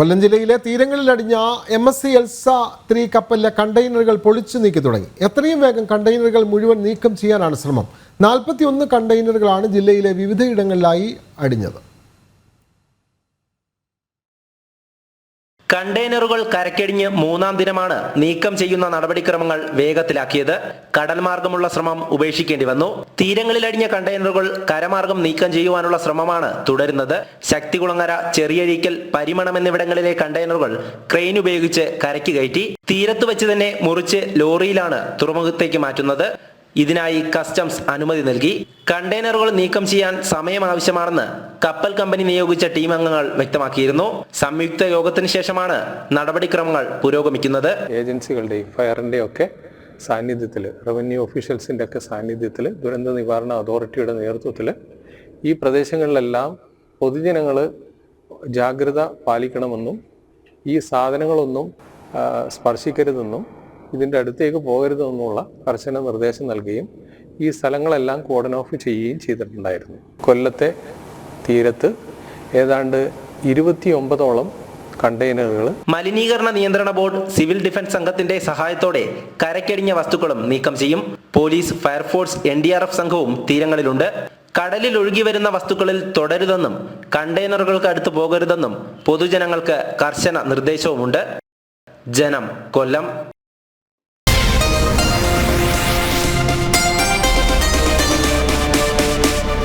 കൊല്ലം ജില്ലയിലെ തീരങ്ങളിൽ അടിഞ്ഞ M S C Elsa three കപ്പലിലെ കണ്ടെയ്നറുകൾ പൊളിച്ചു നീക്കി തുടങ്ങി. എത്രയും വേഗം കണ്ടെയ്നറുകൾ മുഴുവൻ നീക്കം ചെയ്യാനാണ് ശ്രമം. നാൽപ്പത്തി ഒന്ന് കണ്ടെയ്നറുകളാണ് ജില്ലയിലെ വിവിധയിടങ്ങളിലായി അടിഞ്ഞത്. കണ്ടെയ്നറുകൾ കരക്കടിഞ്ഞ് മൂന്നാം ദിനമാണ് നീക്കം ചെയ്യുന്ന നടപടിക്രമങ്ങൾ വേഗത്തിലാക്കിയത്. കടൽ മാർഗമുള്ള ശ്രമം ഉപേക്ഷിക്കേണ്ടി വന്നു. തീരങ്ങളിലടിഞ്ഞ കണ്ടെയ്നറുകൾ കരമാർഗം നീക്കം ചെയ്യുവാനുള്ള ശ്രമമാണ് തുടരുന്നത്. ശക്തികുളങ്ങര ചെറിയരീക്കൽ പരിമണം എന്നിവിടങ്ങളിലെ കണ്ടെയ്നറുകൾ ക്രെയിൻ ഉപയോഗിച്ച് കരയ്ക്ക് കയറ്റി തീരത്ത് വെച്ച് തന്നെ മുറിച്ച് ലോറിയിലാണ് തുറമുഖത്തേക്ക് മാറ്റുന്നത്. ഇതിനായി കസ്റ്റംസ് അനുമതി നൽകി. കണ്ടെയ്നറുകൾ നീക്കം ചെയ്യാൻ സമയം ആവശ്യമാണെന്ന് കപ്പൽ കമ്പനി നിയോഗിച്ച ടീം അംഗങ്ങൾ വ്യക്തമാക്കിയിരുന്നു. സംയുക്ത യോഗത്തിന് ശേഷമാണ് നടപടിക്രമങ്ങൾ പുരോഗമിക്കുന്നത്. ഏജൻസികളുടെയും ഫയറിന്റെയും ഒക്കെ സാന്നിധ്യത്തിൽ റവന്യൂ ഓഫീഷ്യൽസിന്റെ ഒക്കെ സാന്നിധ്യത്തിൽ ദുരന്ത നിവാരണ അതോറിറ്റിയുടെ നേതൃത്വത്തിൽ ഈ പ്രദേശങ്ങളിലെല്ലാം പൊതുജനങ്ങൾ ജാഗ്രത പാലിക്കണമെന്നും ഈ സാധനങ്ങളൊന്നും സ്പർശിക്കരുതെന്നും ഇതിന്റെ അടുത്തേക്ക് പോകരുതെന്നുള്ള കർശന നിർദ്ദേശം നൽകുകയും ഈ സ്ഥലങ്ങളെല്ലാം കോഡൻ ഓഫ് ചെയ്യുകയും ചെയ്തിട്ടുണ്ടായിരുന്നു. കൊല്ലത്തെ തീരത്ത് ഏതാണ്ട് ഇരുപത്തി ഒമ്പതോളം കണ്ടെയ്നറുകൾ മലിനീകരണ നിയന്ത്രണ ബോർഡ് സിവിൽ ഡിഫൻസ് സംഘത്തിന്റെ സഹായത്തോടെ കരക്കടിഞ്ഞ വസ്തുക്കളും നീക്കം ചെയ്യും. Police fire force N D R F സംഘവും തീരങ്ങളിലുണ്ട്. കടലിൽ ഒഴുകി വരുന്ന വസ്തുക്കളിൽ തുടരുതെന്നും കണ്ടെയ്നറുകൾക്ക് അടുത്ത് പോകരുതെന്നും പൊതുജനങ്ങൾക്ക് കർശന നിർദ്ദേശവുമുണ്ട്. ജനം കൊല്ലം.